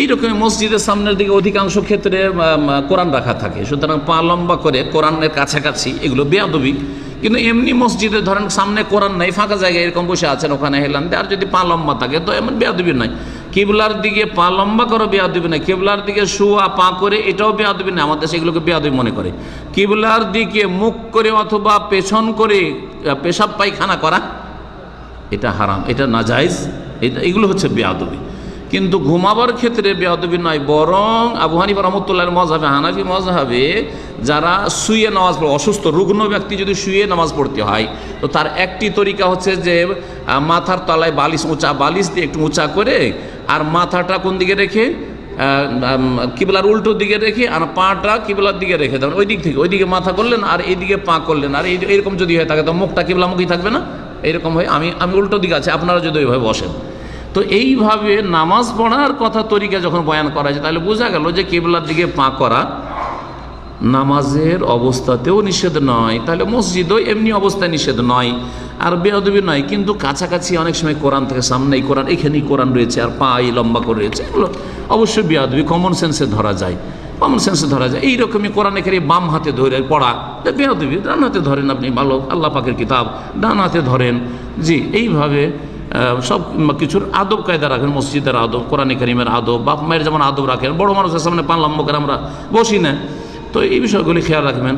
এইরকম মসজিদের সামনের দিকে অধিকাংশ ক্ষেত্রে কোরআন রাখা থাকে। সুতরাং পা লম্বা করে কোরআনের কাছাকাছি এগুলো বেয়াদবি। কিন্তু এমনি মসজিদে ধরেন সামনে কোরআন নাই, ফাঁকা জায়গায় এরকম বসে আছেন ওখানে হেলান আর যদি পা লম্বা থাকে, তো এমন বেয়াদবি নাই কিবলার দিকে পা লম্বা করে বেয়াদবি নাই কিবলার দিকে শুয়া পা করে এটাও বেয়াদবি না আমাদের সেগুলোকে বেয়াদবি মনে করে। কিবলার দিকে মুখ করে অথবা পেছন করে পেশাব পায়খানা করা, এটা হারাম, এটা নাজাইজ, এটা এগুলো হচ্ছে বেয়াদবি। কিন্তু ঘুমাবার ক্ষেত্রে বেয়াদবি নয়, বরং আবু হানিফা রহমতুল্লাহর মজাবে হানাফি মজাবে যারা শুয়ে নামাজ পড়ে, অসুস্থ, রুগ্ন ব্যক্তি যদি শুয়ে নামাজ পড়তে হয়, তো তার একটি তরিকা হচ্ছে যে মাথার তলায় বালিশ উঁচা, বালিশ দিয়ে একটু উঁচা করে আর মাথাটা কোন দিকে রেখে কিবলার উল্টো দিকে রেখে আর পাটা কিবলার দিকে রেখে দেবেন ওই দিক থেকে, ওই দিকে মাথা করলেন আর এইদিকে পা করলেন, আর এই- এইরকম যদি হয়ে থাকে, তো মুখটা কিবলামুখী থাকবে না? এরকম হয়, আমি আমি উল্টো দিকে আছে, আপনারা যদি ওইভাবে বসেন। তো এইভাবে নামাজ পড়ার কথা তরিকা যখন বয়ান করা যায় তাহলে বোঝা গেল যে কেবলার দিকে পা করা নামাজের অবস্থাতেও নিষেধ নয়, তাহলে মসজিদও এমনি অবস্থায় নিষেধ নয়, আর বেয়াদবি নয়, কিন্তু কাছাকাছি অনেক সময় কোরআন থেকে, সামনেই কোরআন, এখানেই কোরআন রয়েছে, আর পা এই লম্বা করে রয়েছে, এগুলো অবশ্যই বেয়াদবি কমন সেন্সে ধরা যায় কমন সেন্সে ধরা যায়। এইরকমই কোরআন এখানে বাম হাতে ধরে পড়া, এটা বেয়াদবি, ডান হাতে ধরেন আপনি, ভালো, আল্লাহ পাকের কিতাব, ডান হাতে ধরেন, জি, এইভাবে সব কিছুর আদব কায়দা রাখেন, মসজিদের আদব, কোরআন করিমের আদব, বাপ মায়ের যেমন আদব রাখেন, বড় মানুষের সামনে পান লম্ব করে আমরা বসি না। তো এই বিষয়গুলি খেয়াল রাখবেন।